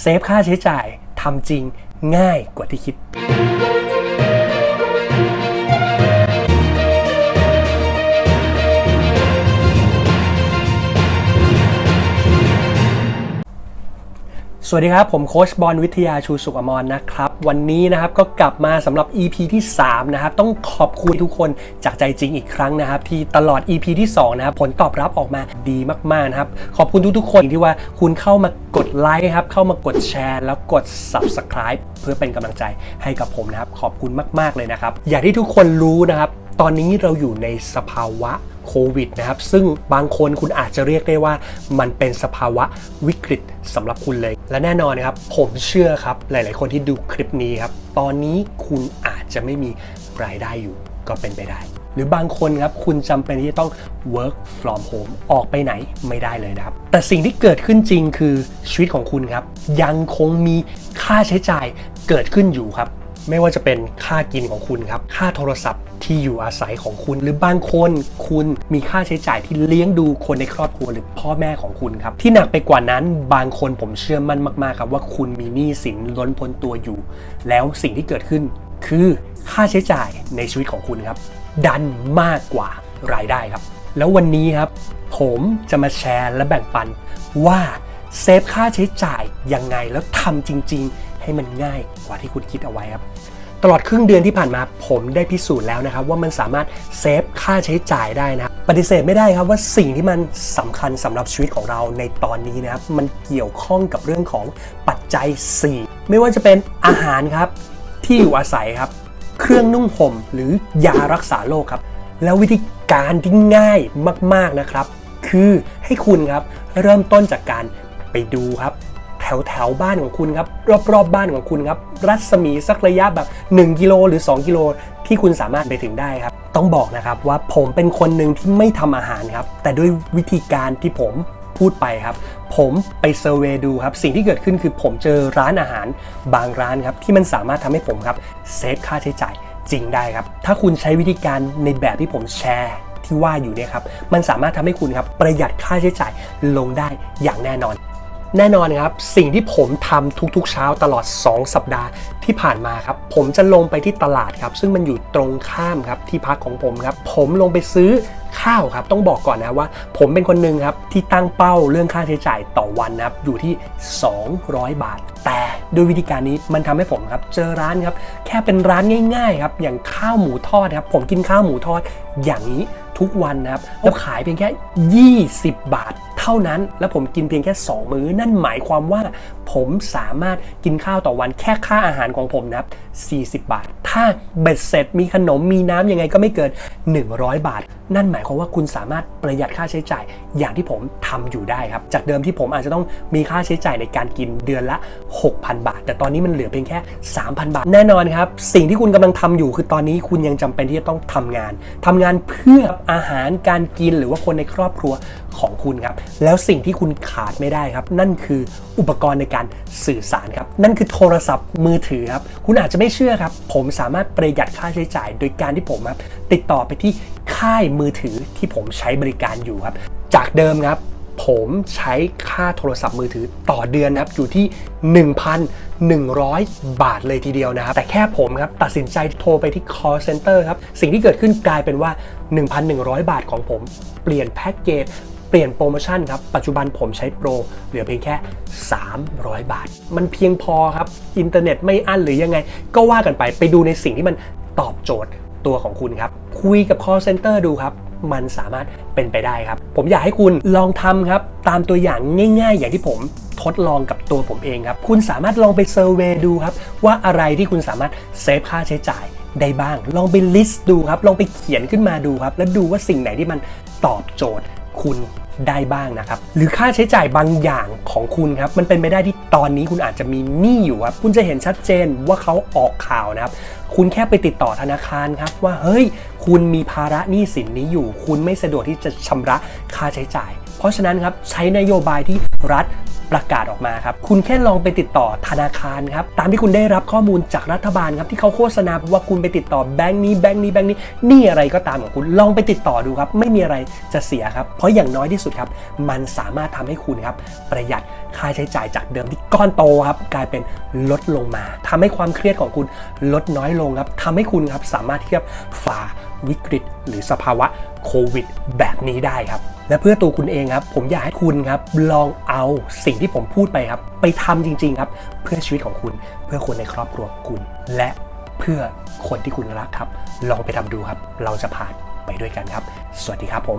เซฟค่าใช้จ่ายทำจริงง่ายกว่าที่คิด สวัสดีครับ ผมโค้ชบอลวิทยาชูสุขอมรนะครับ วันนี้นะครับก็กลับมาสำหรับ EP ที่ 3 นะครับ ต้องขอบคุณทุกคนจากใจจริงอีกครั้งนะครับ ที่ตลอด EP ที่2นะครับผลตอบรับออกมาดีมากๆนะครับ ขอบคุณทุกๆคนที่ว่าคุณเข้ามากดไลค์ครับ เข้ามากดแชร์ แล้วกด Subscribe เพื่อเป็นกำลังใจให้กับผมนะครับ ขอบคุณมากๆเลยนะครับ อย่างที่ทุกคนรู้นะครับ ตอนนี้เราอยู่ในสภาวะ โควิดนะครับ ซึ่งบางคนคุณอาจจะเรียกได้ว่ามันเป็นสภาวะวิกฤตสำหรับคุณเลย และแน่นอนนะครับ ผมเชื่อครับ หลาย ๆ คนที่ดูคลิปนี้ครับ ตอนนี้คุณอาจจะไม่มีรายได้อยู่ก็เป็นไปได้หรือบางคนครับคุณจำเป็นที่จะต้อง work from home ออกไปไหนไม่ได้เลยนะครับ แต่สิ่งที่เกิดขึ้นจริงคือชีวิตของคุณครับ ยังคงมีค่าใช้จ่ายเกิดขึ้นอยู่ครับ ไม่ว่าจะเป็นค่ากินของคุณครับ ค่าโทรศัพท์ที่อยู่อาศัยของคุณ หรือบางคนคุณมีค่าใช้จ่ายที่เลี้ยงดูคนในครอบครัวหรือพ่อแม่ของคุณครับ ที่หนักไปกว่านั้นบางคนผมเชื่อมั่นมากๆครับว่าคุณมีหนี้สินล้นพ้นตัวอยู่ แล้วสิ่งที่เกิดขึ้น คือค่าใช้จ่ายในชีวิตของคุณครับ ดันมากกว่ารายได้ครับ แล้ววันนี้ครับ ผมจะมาแชร์และแบ่งปันว่าเซฟค่าใช้จ่ายยังไงแล้วทำจริง ๆ ให้มันง่ายกว่าที่คุณคิดเอาไว้ครับตลอดครึ่งเดือนที่ผ่านมาผมได้พิสูจน์แล้วนะครับ ว่ามันสามารถเซฟค่าใช้จ่ายได้นะครับปฏิเสธไม่ได้ครับว่าสิ่งที่มันสำคัญสำหรับชีวิตของเราในตอนนี้นะครับ มันเกี่ยวข้องกับเรื่องของปัจจัย 4 ไม่ว่าจะเป็นอาหารครับ ที่อยู่อาศัยครับ เครื่องนุ่งห่มหรือยารักษาโรคครับ แล้ววิธีการที่ง่ายมากๆนะครับ คือให้คุณครับเริ่มต้นจากการไปดูครับ ถวแถวบ้านของคุณครับรอบๆบบ้านของคุณครับรัศมีสักระยะแบบ 1 กิโลหรือ 2 กิโลที่คุณสามารถไปถึงได้ครับ ต้องบอกนะครับว่าผมเป็นคนหนึ่งที่ไม่ทำอาหารครับ แต่ด้วยวิธีการที่ผมพูดไปครับ ผมไปเซอร์เวดูครับ สิ่งที่เกิดขึ้นคือผมเจอร้านอาหารบางร้านครับ ที่มันสามารถทำให้ผมครับเซฟค่าใช้จ่ายจริงได้ครับ ถ้าคุณใช้วิธีการในแบบที่ผมแชร์ที่ว่าอยู่เนี่ยครับ มันสามารถทำให้คุณครับประหยัดค่าใช้จ่ายลงได้อย่างแน่นอน แน่นอนครับ สิ่งที่ผมทำทุกๆเช้าตลอด 2 สัปดาห์ที่ผ่านมาครับ ผมจะลงไปที่ตลาดครับ ซึ่งมันอยู่ตรงข้ามครับที่พักของผมครับ ผมลงไปซื้อข้าวครับ ต้องบอกก่อนนะว่า ผมเป็นคนหนึ่งครับ ที่ตั้งเป้าเรื่องค่าใช้จ่ายต่อวันนะครับ อยู่ที่ 200 บาท แต่ด้วยวิธีการนี้มันทำให้ผมครับ เจอร้านครับ แค่เป็นร้านง่าย ๆ ครับ อย่างข้าวหมูทอดครับ ผมกินข้าวหมูทอดอย่างนี้ทุกวันนะครับแล้วขายเพียงแค่ 20 บาท เท่านั้น แล้วผมกินเพียงแค่ 2 มื้อ นั่นหมายความว่าผมสามารถกินข้าวต่อวันแค่ค่าอาหารของผมนะครับ 40 บาท ถ้าเบ็ดเสร็จมีขนมมีน้ำยังไงก็ไม่เกิน 100 บาท นั่นหมายความว่าคุณสามารถประหยัดค่าใช้จ่ายอย่างที่ผมทำอยู่ได้ครับ จากเดิมที่ผมอาจจะต้องมีค่าใช้จ่ายในการกินเดือนละ 6,000 บาท แต่ตอนนี้มันเหลือเพียงแค่ 3,000 บาท แน่นอนครับ สิ่งที่คุณกำลังทำอยู่คือตอนนี้คุณยังจำเป็นที่จะต้องทำงานทำงานเพื่ออาหารการกินหรือว่าคนในครอบครัวของคุณครับ แล้วสิ่งที่คุณขาดไม่ได้ครับ นั่นคืออุปกรณ์ในการสื่อสารครับ นั่นคือโทรศัพท์มือถือครับ คุณอาจจะไม่เชื่อครับ ผมสามารถประหยัดค่าใช้จ่าย โดยการที่ผมครับติดต่อไปที่ค่ายมือถือที่ผมใช้บริการอยู่ครับ จากเดิมครับผมใช้ค่าโทรศัพท์มือถือต่อเดือนนะครับอยู่ที่ 1,100 บาทเลยทีเดียวนะครับ แต่แค่ผมครับตัดสินใจโทรไปที่ call center ครับ สิ่งที่เกิดขึ้นกลายเป็นว่า 1,100 บาทของผม เปลี่ยนแพ็กเกจ เปลี่ยนโปรโมชั่นครับ ปัจจุบันผมใช้โปร เหลือเพียงแค่ 300 บาท มันเพียงพอครับ อินเทอร์เน็ตไม่อั้นหรือยังไง ก็ว่ากันไปไปดูในสิ่งที่มันตอบโจทย์ตัวของคุณครับ คุยกับ call center ดูครับ มันสามารถเป็นไปได้ครับ ผมอยากให้คุณลองทำครับ ตามตัวอย่างง่าย ๆ อย่างที่ผมทดลองกับตัวผมเองครับ คุณสามารถลองไปเซอร์เวยดูครับ ว่าอะไรที่คุณสามารถเซฟค่าใช้จ่ายได้บ้าง ลองไปลิสต์ดูครับ ลองไปเขียนขึ้นมาดูครับ แล้วดูว่าสิ่งไหนที่มันตอบโจทย์ คุณได้บ้างนะครับ หรือค่าใช้จ่ายบางอย่างของคุณครับ มันเป็นไปได้ที่ตอนนี้คุณอาจจะมีหนี้อยู่ครับ คุณจะเห็นชัดเจนว่าเขาออกข่าวนะครับ คุณแค่ไปติดต่อธนาคารครับ ว่าเฮ้ย คุณมีภาระหนี้สินนี้อยู่ คุณไม่สะดวกที่จะชำระค่าใช้จ่าย เพราะฉะนั้นครับใช้นโยบายที่รัฐประกาศออกมาครับ คุณแค่ลองไปติดต่อธนาคารครับ ตามที่คุณได้รับข้อมูลจากรัฐบาลครับ ที่เขาโฆษณาว่าคุณไปติดต่อแบงค์นี้แบงค์นี้แบงค์นี้นี่อะไรก็ตามของคุณลองไปติดต่อดูครับ ไม่มีอะไรจะเสียครับ เพราะอย่างน้อยที่สุดครับ มันสามารถทำให้คุณครับ ประหยัดค่าใช้จ่ายจากเดิมที่ก้อนโตครับ กลายเป็นลดลงมาทำให้ความเครียดของคุณลดน้อยลงครับทำให้คุณครับสามารถที่จะฝ่าวิกฤต หรือสภาวะโควิด แบบนี้ได้ครับ และเพื่อตัวคุณเองครับ ผมอยากให้คุณครับลองเอาสิ่งที่ผมพูดไปครับ ไปทำจริง ๆ ครับ เพื่อชีวิตของคุณ เพื่อคนในครอบครัวคุณ และเพื่อคนที่คุณรักครับ ลองไปทำดูครับ เราจะผ่านไปด้วยกันครับ สวัสดีครับผม